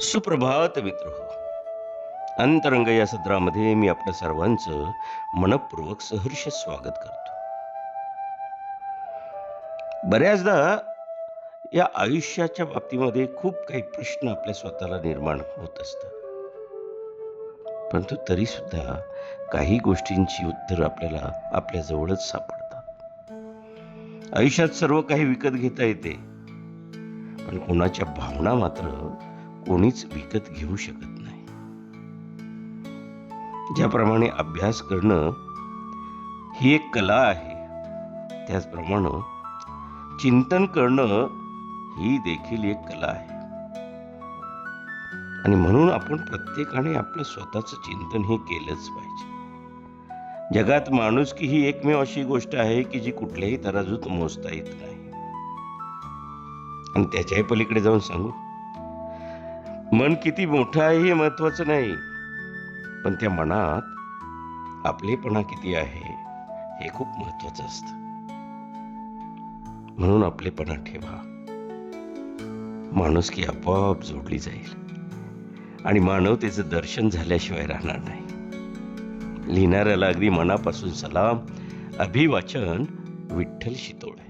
सुप्रभात मित्र. अंतरंग या सत्रामध्ये मी आपल्या सर्वांचं मनपूर्वक सहर्ष स्वागत करतो. बऱ्याचदा या आयुष्याच्या बाबतीमध्ये खूप काही प्रश्न आपल्या स्वतःला निर्माण होत असतात. परंतु तरी सुद्धा काही गोष्टींची उत्तर आपल्याला आपल्या जवळच सापडतात. आयुष्यात सर्व काही विकत घेता येते. पण कोणाच्या भावना मात्र कोणीच विकत घेऊ शकत नाही. ज्याप्रमाणे अभ्यास करणं ही एक कला आहे त्याचप्रमाणे चिंतन करणं ही देखील एक कला आहे. आणि म्हणून आपण प्रत्येकाने आपलं स्वतःचं चिंतन हे केलंच पाहिजे. जगात माणुसकी ही एकमेव अशी गोष्ट आहे की जी कुठल्याही तराजूत मोजता येत नाही. आणि त्याच्याही पलीकडे जाऊन सांगू मन किती मोठं आहे हे महत्वाचं नाही. पण त्या मनात आपलेपणा किती आहे हे खूप महत्वाचं असतं. म्हणून आपलेपणा ठेवा. माणूस की आपोआप जोडली जाईल. आणि मानवतेचं दर्शन झाल्याशिवाय राहणार नाही. लिहिणाऱ्याला अगदी मनापासून सलाम. अभिवाचन विठ्ठल शितोळे.